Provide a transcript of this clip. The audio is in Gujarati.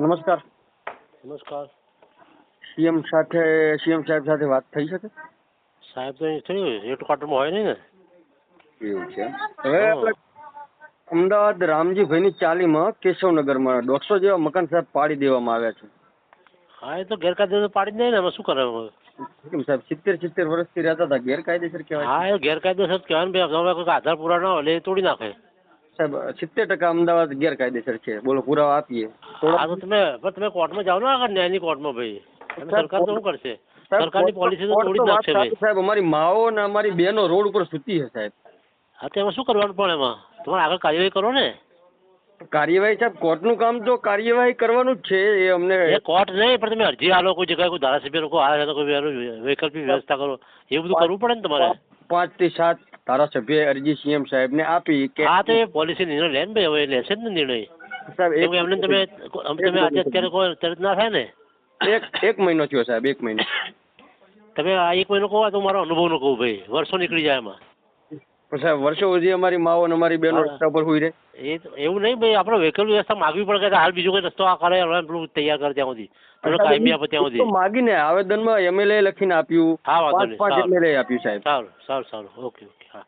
નમસ્કાર. નમસ્કાર. સીએમ સાથે સીએમ સાહેબ સાથે વાત થઈ શકે? સાહેબ તો થયું હેડક્વાર્ટરમાં હોય નહીં ને? એવું છે હવે આપણે અમદાવાદ રામજીભાઈની ચાલીમાં કેશવનગરમાં દોઢસો જેવા મકાન સાહેબ પાડી દેવામાં આવ્યા છે. હા એ તો ગેરકાયદે તો પાડી જ નહીં ને એમાં શું કરે કેમ સાહેબ સિત્તેર સિત્તેર વર્ષથી રહેતા હતા ગેરકાયદેસર કહેવાય હા એ ગેરકાયદેસર કહેવાય ને ભાઈ કોઈ આધાર પુરા ના હોય એટલે એ તોડી નાખે. સાહેબ સિત્તેર ટકા અમદાવાદ ગેરકાયદેસર છે. બોલો પુરાવા આપીએ. હા તો તમે પણ તમે કોર્ટમાં જાઓ ને આગળ ન્યાયની કોર્ટમાં ભાઈ. સરકાર તો શું કરશે? સરકારની પોલિસી તો તોડી જ નાખશે ભાઈ. સાહેબ. અમારી માઓ ને અમારી બેનો રોડ ઉપર સૂતી છે સાહેબ. હા તો એમાં શું કરવાનું પણ એમાં? તમારે આગળ કાર્યવાહી કરો ને. કાર્યવાહી સાહેબ કોર્ટનું કામ તો કાર્યવાહી કરવાનું જ છે એ અમને કોર્ટ નહીં પણ તમે અરજી આલો કોઈ જગ્યાએ કોઈ ધારાસભ્ય લોકો આવે તો કોઈ વૈકલ્પિક વ્યવસ્થા કરો. એવું બધું કરવું પડે ને તમારે? પાંચથી સાત ધારાસભ્ય અરજી સીએમ સાહેબ ને આપી કે હા તો એ પોલિસી નિર્ણય લે ને ભાઈ હવે લેશે ને નિર્ણય. સાહેબ એમને તમે તમે આજે અત્યારે કોઈ તરત ના થાય ને? એક એક મહિનો થયો સાહેબ એક મહિનો. તમે આ એક મહિનો કહો તો મારો અનુભવ નો કહું ભાઈ. વર્ષો નીકળી જાય એમાં. પણ સાહેબ વર્ષો સુધી અમારી માઓ અને અમારી બહેનો. રસ્તા પર હોય રહે. એ એવું નહીં ભાઈ આપણે વહીકલ વ્યવસ્થા માગવી પડે કે હાલ બીજો કોઈ રસ્તો આ કરે પેલું તૈયાર કરે ત્યાં સુધી. પેલો કાયમી આપે ત્યાં સુધી. માગીને આવેદનમાં એમએલએ લખીને આપ્યું. હા વાંધો પાંચ એમએલએ આપ્યું સાહેબ. સારું સારું સારું. Okay okay. હા.